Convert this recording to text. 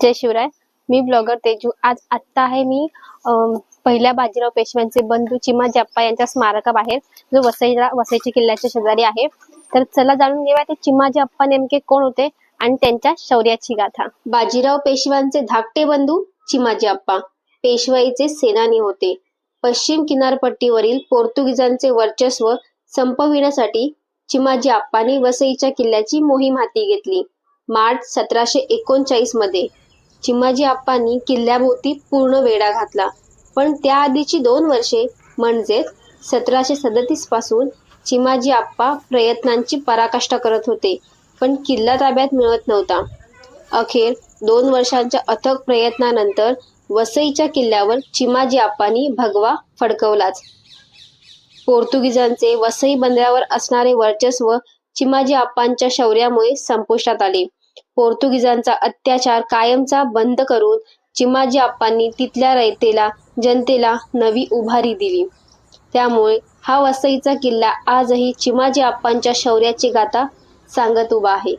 जय शिवराय. मी ब्लॉगर तेजू. आज आत्ता आहे मी पहिल्या बाजीराव पेशव्यांचे बंधू चिमाजी अप्पा यांच्या स्मारकाबाहेर जो वसईला वसईच्या किल्ल्याच्या शेजारी आहे. तर चला जाणून घेऊया ते चिमाजी अप्पा नेमके कोण होते आणि त्यांच्या शौर्याची गाथा. बाजीराव पेशव्यांचे धाकटे बंधू चिमाजी अप्पा पेशवाईचे सेनानी होते. पश्चिम किनारपट्टीवरील पोर्तुगीजांचे वर्चस्व संपविण्यासाठी चिमाजी अप्पांनी वसईच्या किल्ल्याची मोहीम हाती घेतली. मार्च सतराशे एकोणचाळीसमध्ये. चिमाजी आप्पांनी किल्ल्याभोवती पूर्ण वेढा घातला. पण त्याआधीची दोन वर्षे म्हणजे सतराशे सदतीसपासून चिमाजी अप्पा प्रयत्नांची पराकाष्ठा करत होते पण किल्ला ताब्यात मिळत नव्हता. अखेर दोन वर्षांच्या अथक प्रयत्नानंतर वसईच्या किल्ल्यावर चिमाजी आप्पांनी भगवा फडकवलाच. पोर्तुगीजांचे वसई बंदरावर असणारे वर्चस्व चिमाजी आप्पांच्या शौर्यामुळे संपुष्टात आले. पोर्तुगीजांचा अत्याचार कायमचा बंद करून चिमाजी आप्पांनी तिथल्या रयतेला जनतेला नवी उभारी दिली. त्यामुळे हा वसईचा किल्ला आजही चिमाजी आप्पांच्या शौर्याची गाथा सांगत उभा आहे.